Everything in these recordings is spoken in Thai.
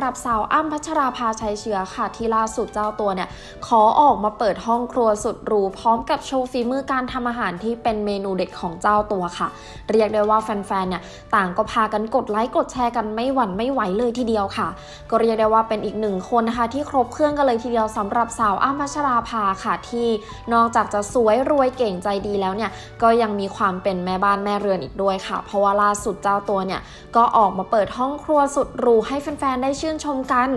หรับสาวอ้ำพัชราภาชัยเชื้อค่ะที่ล่าสุดเจ้าตัวเนี่ย ขอออกมาเปิดห้องครัวสุดหรูพร้อมกับโชว์ฝีมือการทำอาหารที่เป็นเมนูเด็ดของเจ้าตัวค่ะ เรียกได้ว่าแฟนๆเนี่ยต่างก็พากันกดไลค์กดแชร์กันไม่หวั่นไม่ไหวเลยทีเดียวค่ะ ก็เรียกได้ว่าเป็นอีกหนึ่งคนนะคะที่ครบเครื่องกันเลยทีเดียวสำหรับสาวอ้ำพัชราภาค่ะที่นอกจากจะสวยรวยเก่งใจดีแล้วเนี่ยก็ยังมีความเป็นแม่บ้านแม่เรือนอีกด้วยค่ะ เพราะว่าล่าสุดเจ้าตัวเนี่ยก็ออกมาเปิดห้องครัวสุดหรูให้แฟนๆได้ชื่นชมกัน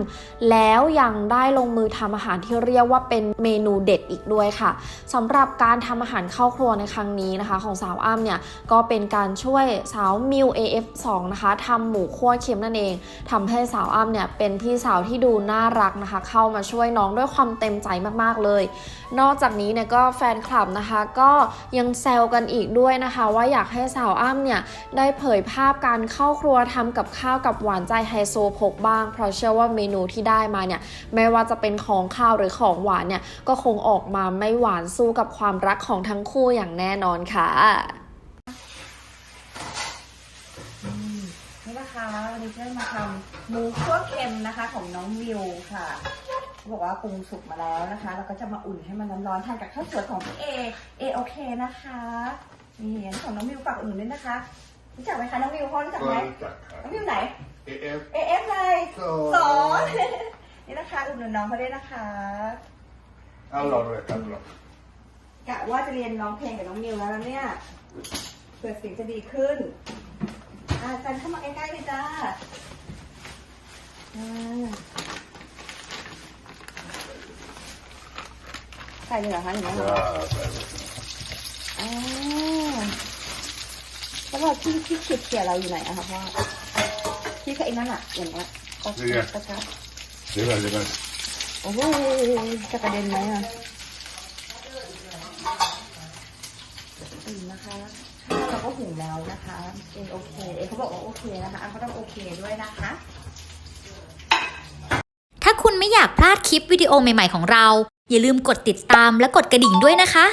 แล้วยังได้ลงมือทำอาหารที่เรียกว่าเป็นเมนูเด็ดอีกด้วยค่ะสำหรับการทำอาหารเข้าครัวในครั้งนี้นะคะ ของสาวอ้ำเนี่ยก็เป็นการช่วยสาวมิว AF2 นะคะทำหมูคั่วเค็มนั่นเองทำให้สาวอ้ำเนี่ยเป็นพี่สาวที่ดูน่ารักนะคะ เข้ามาช่วยน้องด้วยความเต็มใจมากๆเลย นอกจากนี้เนี่ยก็แฟนคลับนะคะก็ยังแซวกันอีกด้วยนะคะ ว่าอยากให้สาวอ้ำเนี่ยได้เผยภาพการเข้าครัวทำกับข้าวกับหวานใจไฮโซโพกบ้างเพราะเชื่อว่าเมนูที่ได้มาเนี่ยไม่ว่าจะเป็นของข้าวหรือของหวานเนี่ยก็คงออกมาไม่หวานสู้กับความรักของทั้งคู่อย่างแน่นอนค่ะนี่นะคะวันนี้จะมาทำหมูคั่วเค็มนะคะของน้องวิวค่ะบอกว่าปรุงสุกมาแล้วนะคะ แล้วก็จะมาอุ่นให้มันร้อนๆทานกับข้าวสวยของพี่เอ เอโอเคนะคะ นี่นี่ของน้องวิวฝากอุ่นด้วยนะคะ รู้จักไหมคะน้องวิวพ่อรู้จักก็ไหมรู้จักครับน้องวิวไหน AF เอเอฟเลยสสออนนนี่นะคะอุ่นหนุนน้องเขาด้วยนะคะเอาลองเลยครับลองกะว่าจะเรียนร้องเพลงกับน้องมิวแล้วนะเนี่ยเผื่อเสียงจะดีขึ้นอ่าจันเข้ามาใกล้ๆเลยจ้าอ่าใส่เลยเหรอคะอย่างนี้นเหรอจ้าใส่เลยอ่า แล้วเราที่ที่ขีดเขียเราอยู่ไหนอะคะพ่อที่กับไอ้นั่นอะอย่างเงี้ยตะกะตะกะเดี๋ยวก่อนเดี๋ยวก่อนโอ้โหจะกระเด็นไหมอะอุ่นนะคะข้าวเราก็หุงแล้วนะคะเอโอเคเอเขาบอกว่าโอเคนะคะอันก็ต้องโอเคด้วยนะคะ ถ้าคุณไม่อยากพลาดคลิปวิดีโอใหม่ ๆ ของเรา อย่าลืมกดติดตามและกดกระดิ่งด้วยนะคะ